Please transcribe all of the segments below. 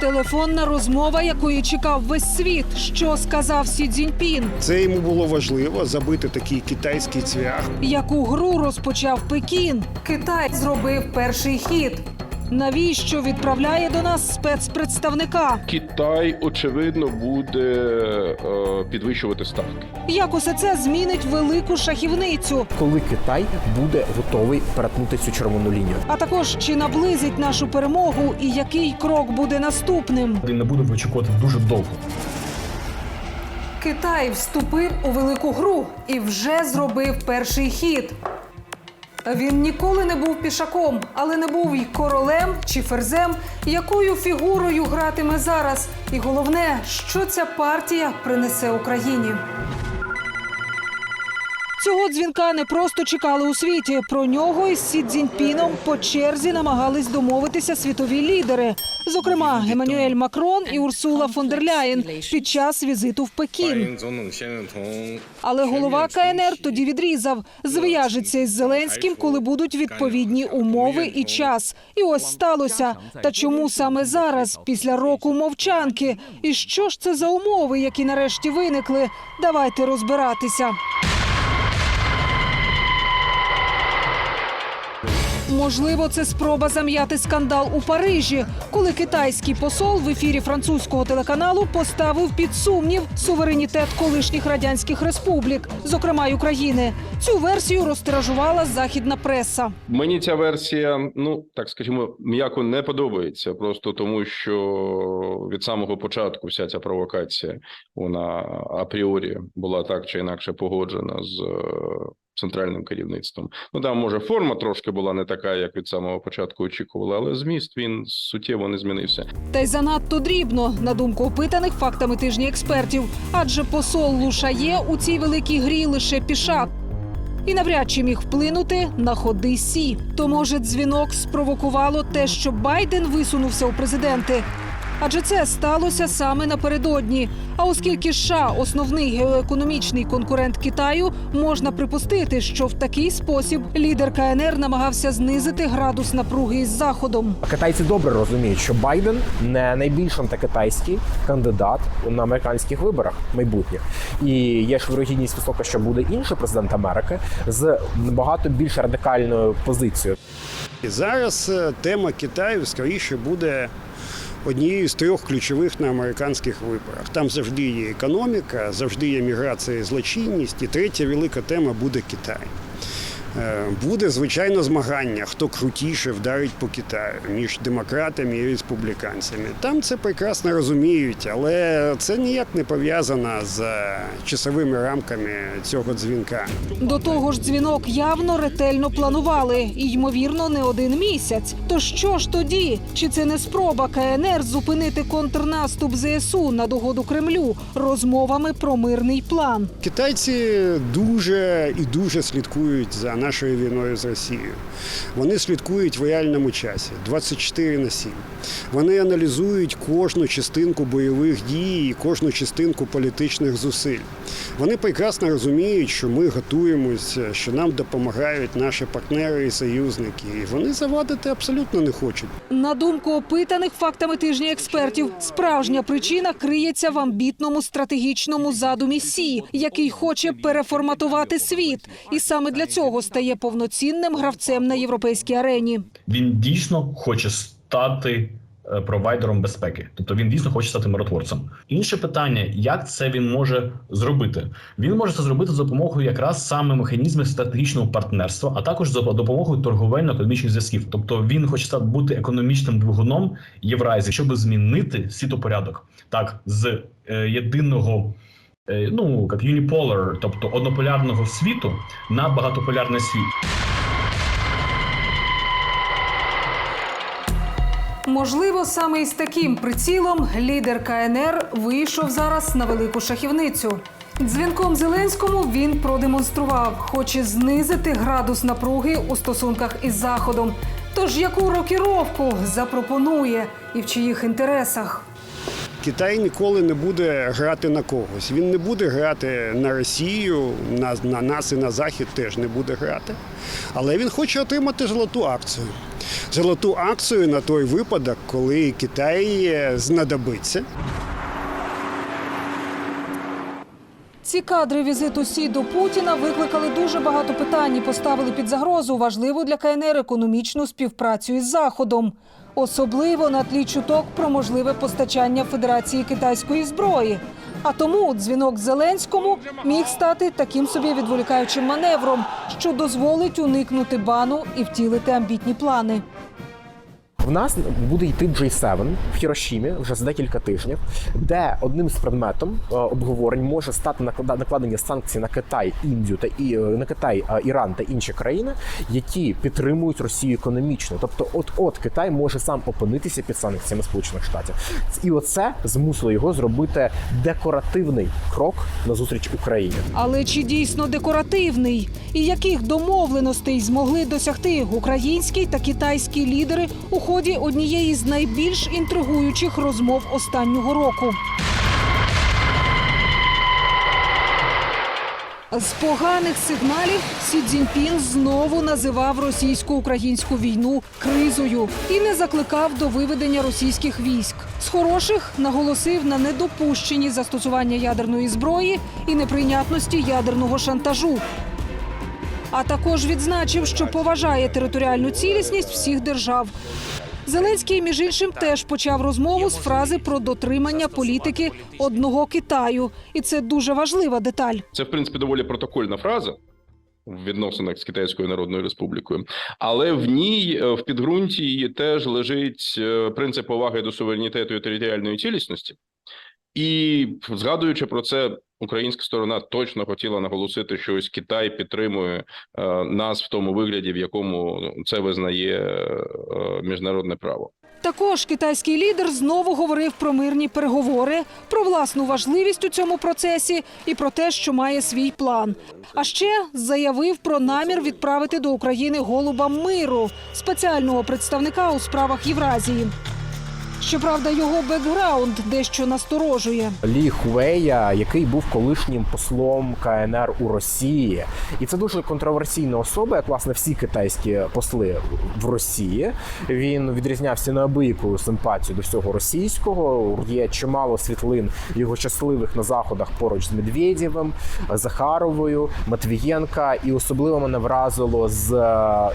Телефонна розмова, якої чекав весь світ. Що сказав Сі Цзіньпін? Це йому було важливо забити такий китайський цвях. Яку гру розпочав Пекін? Китай зробив перший хід. Навіщо відправляє до нас спецпредставника? Китай очевидно буде е, підвищувати ставки. Як усе це змінить велику шахівницю? коли Китай буде готовий перетнути цю червону лінію. А також чи наблизить нашу перемогу і який крок буде наступним? Він не буде вичікувати дуже довго. Китай вступив у велику гру і вже зробив перший хід. Він ніколи не був пішаком, але не був й королем чи ферзем, якою фігурою гратиме зараз. І головне, що ця партія принесе Україні. Цього дзвінка не просто чекали у світі. Про нього із Сі Цзіньпіном по черзі намагались домовитися світові лідери, зокрема Еммануель Макрон і Урсула фон дер Ляєн під час візиту в Пекін. Але голова КНР тоді відрізав, зв'яжеться із Зеленським, коли будуть відповідні умови і час. І ось сталося. Та чому саме зараз, після року мовчанки? І що ж це за умови, які нарешті виникли? Давайте розбиратися. Можливо, це спроба зам'яти скандал у Парижі, коли китайський посол в ефірі французького телеканалу поставив під сумнів суверенітет колишніх радянських республік, зокрема й України. Цю версію розтиражувала західна преса. Мені ця версія, ну так скажімо, м'яко не подобається, просто тому що від самого початку вся ця провокація вона апріорі була так чи інакше погоджена з е, центральним керівництвом. Ну там може форма трошки була не така, як від самого початку очікували, але зміст він суттєво не змінився. Та й занадто дрібно, на думку опитаних фактами тижні експертів. Адже посол Лушає у цій великій грі лише пішак. І навряд чи міг вплинути на ходи сі. То може дзвінок спровокувало те, що Байден висунувся у президенти. Адже це сталося саме напередодні. А оскільки США – основний геоекономічний конкурент Китаю, можна припустити, що в такий спосіб лідер КНР намагався знизити градус напруги із заходом. Китайці добре розуміють, що Байден не найбільш антикитайський кандидат на американських виборах майбутніх, і є ж вирогідність висока, що буде інший президент Америки з набагато більш радикальною позицією. І зараз е, тема Китаю скоріше буде однією з трьох ключових на американських виборах. Там завжди є економіка, завжди є міграція і злочинність. І третя велика тема буде Китай. Е, Буде звичайно змагання, хто крутіше вдарить по Китаю між демократами і республіканцями. Там це прекрасно розуміють, але це ніяк не пов'язано з часовими рамками цього дзвінка. До того ж, дзвінок явно ретельно планували і ймовірно не один місяць. То що ж тоді? Чи це не спроба КНР зупинити контрнаступ ЗСУ на догоду Кремлю розмовами про мирний план? Китайці дуже і дуже слідкують за нашою війною з Росією. Вони слідкують в реальному часі 24 на 7. Вони аналізують кожну частинку бойових дій і кожну частинку політичних зусиль. Вони прекрасно розуміють, що ми готуємося, що нам допомагають наші партнери і союзники. І вони завадити абсолютно не хочуть. На думку опитаних фактами тижня експертів, справжня причина криється в амбітному стратегічному задумі Сі, який хоче переформатувати світ, і саме для цього стає повноцінним гравцем на європейській арені. Він дійсно хоче стати е, провайдером безпеки, тобто він дійсно хоче стати миротворцем. Інше питання: як це він може зробити? Він може це зробити за допомогою якраз саме механізмів стратегічного партнерства, а також за допомогою торговельно-економічних зв'язків. Тобто він хоче стати бути економічним двигуном Євразії, щоб змінити світопорядок так з е, єдиного. е, Ну, як unipolar, тобто однополярного світу на багатополярний світ. Можливо, саме із таким прицілом лідер КНР вийшов зараз на велику шахівницю. Дзвінком Зеленському він продемонстрував, хоче знизити градус напруги у стосунках із Заходом. Тож яку рокіровку запропонує і в чиїх інтересах? Китай ніколи не буде грати на когось. Він не буде грати на Росію, на, на нас і на Захід теж не буде грати. Але він хоче отримати золоту акцію. золоту акцію на той випадок, коли Китай е, знадобиться. Ці кадри візиту Сі до Путіна викликали дуже багато питань і поставили під загрозу важливу для КНР економічну співпрацю із Заходом, особливо на тлі чуток про можливе постачання Федерації китайської зброї. А тому дзвінок Зеленському міг стати таким собі відволікаючим маневром, що дозволить уникнути бану і втілити амбітні плани. В нас буде йти G7 в Хірошімі вже за декілька тижнів, де одним з предметом е, обговорень може стати накладення санкцій на Китай, Індію та і е, на Китай, е, Іран та інші країни, які підтримують Росію економічно. Тобто, от от Китай може сам опинитися під санкціями Сполучених Штатів, і оце змусило його зробити декоративний крок на зустріч Україні. Але чи дійсно декоративний? І яких домовленостей змогли досягти українські та китайські лідери у ході однієї з найбільш інтригуючих розмов останнього року? З поганих сигналів Сі Цзіньпін знову називав російсько-українську війну кризою і не закликав до виведення російських військ. З хороших наголосив на недопущенні застосування ядерної зброї і неприйнятності ядерного шантажу. А також відзначив, що поважає територіальну цілісність всіх держав. Зеленський, між іншим, теж почав розмову з фрази про дотримання політики одного Китаю, і це дуже важлива деталь. Це, в принципі, доволі протокольна фраза в відносинах з Китайською Народною Республікою, але в ній е, в підґрунті теж лежить е, принцип поваги до суверенітету і територіальної цілісності. І згадуючи про це, українська сторона точно хотіла наголосити, що ось Китай підтримує е, нас в тому вигляді, в якому це визнає е, міжнародне право. Також китайський лідер знову говорив про мирні переговори, про власну важливість у цьому процесі і про те, що має свій план. А ще заявив про намір відправити до України голуба миру, спеціального представника у справах Євразії. Щоправда, його бекграунд дещо насторожує. Лі Хуея, який був колишнім послом КНР у Росії, і це дуже контроверсійна особа, як власне всі китайські посли в Росії. Він відрізнявся неабиякою симпатією до всього російського. Є чимало світлин його щасливих на заходах поруч з Медведєвим, Захаровою, Матвієнка, і особливо мене вразило з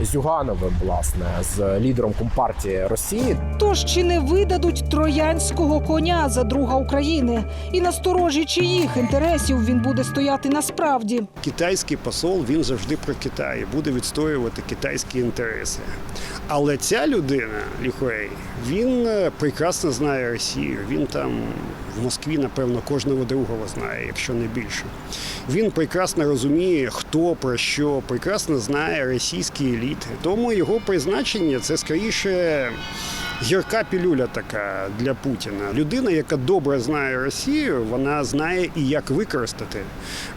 Зюгановим, власне, з лідером компартії Росії. Тож чи не видадуть троянського коня за друга України? І насторожі чиїх інтересів він буде стояти насправді? Китайський посол він завжди про Китай буде відстоювати китайські інтереси. Але ця людина, Ліхуей, він е, прекрасно знає Росію. Він там в Москві, напевно, кожного другого знає, якщо не більше. Він прекрасно розуміє, хто про що, прекрасно знає російські еліти. Тому його призначення це скоріше. Гірка пілюля така для Путіна. Людина, яка добре знає Росію, вона знає і як використати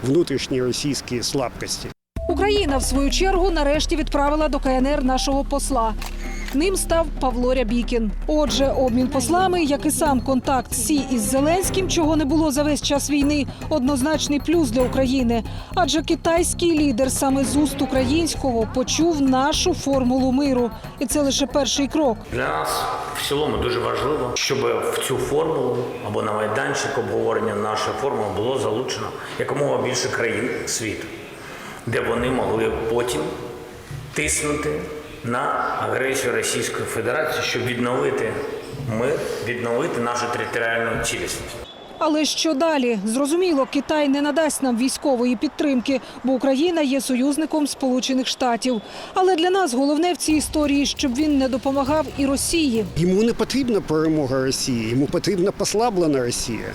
внутрішні російські слабкості. Україна, в свою чергу, нарешті відправила до КНР нашого посла. Ним став Павло Рябікін. Отже, обмін послами, як і сам контакт Сі із Зеленським, чого не було за весь час війни, однозначний плюс для України. Адже китайський лідер саме з уст українського почув нашу формулу миру, і це лише перший крок. Для нас в цілому дуже важливо, щоб в цю формулу або на майданчик обговорення нашої формули було залучено якомога більше країн світу, де вони могли потім тиснути на агресію Російської Федерації, щоб відновити мир, відновити нашу територіальну цілісність. Але що далі? Зрозуміло, Китай не надасть нам військової підтримки, бо Україна є союзником Сполучених Штатів. Але для нас головне в цій історії, щоб він не допомагав і Росії. Йому не потрібна перемога Росії, йому потрібна послаблена Росія.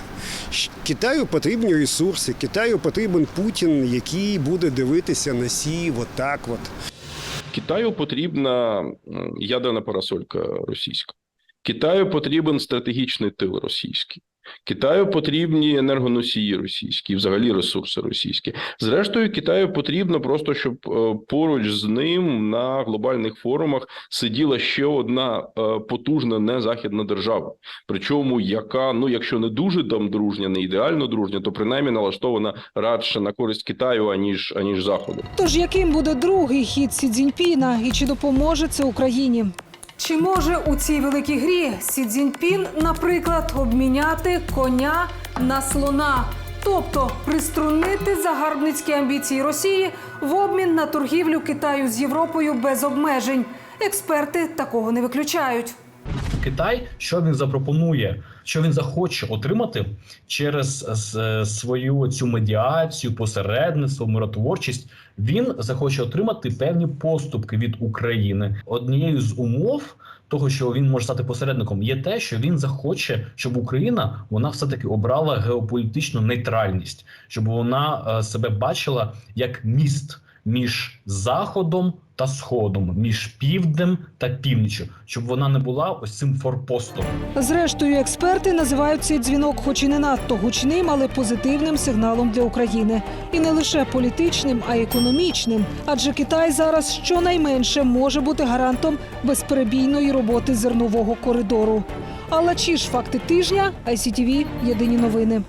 Китаю потрібні ресурси, Китаю потрібен Путін, який буде дивитися на Сі отак от. Китаю потрібна ядерна парасолька російська. Китаю потрібен стратегічний тил російський. Китаю потрібні енергоносії російські, взагалі ресурси російські. Зрештою, Китаю потрібно просто, щоб е, поруч з ним на глобальних форумах сиділа ще одна е, потужна незахідна держава. Причому, яка, ну якщо не дуже там дружня, не ідеально дружня, то принаймні налаштована радше на користь Китаю аніж аніж Заходу. Тож яким буде другий хід Сі Цзіньпіна і чи допоможе це Україні? Чи може у цій великій грі Сі Цзіньпін, наприклад, обміняти коня на слона? Тобто приструнити загарбницькі амбіції Росії в обмін на торгівлю Китаю з Європою без обмежень. Експерти такого не виключають. Китай, що він запропонує, що він захоче отримати через е, свою цю медіацію, посередництво, миротворчість. Він захоче отримати певні поступки від України. Однією з умов того, що він може стати посередником, є те, що він захоче, щоб Україна вона все таки обрала геополітичну нейтральність, щоб вона е, себе бачила як міст між заходом та сходом, між півднем та північчю, щоб вона не була ось цим форпостом. Зрештою, експерти називають цей дзвінок, хоч і не надто гучним, але позитивним сигналом для України. І не лише політичним, а й економічним. Адже Китай зараз щонайменше може бути гарантом безперебійної роботи зернового коридору. Алла Чіш, факти тижня, ICTV, Єдині новини.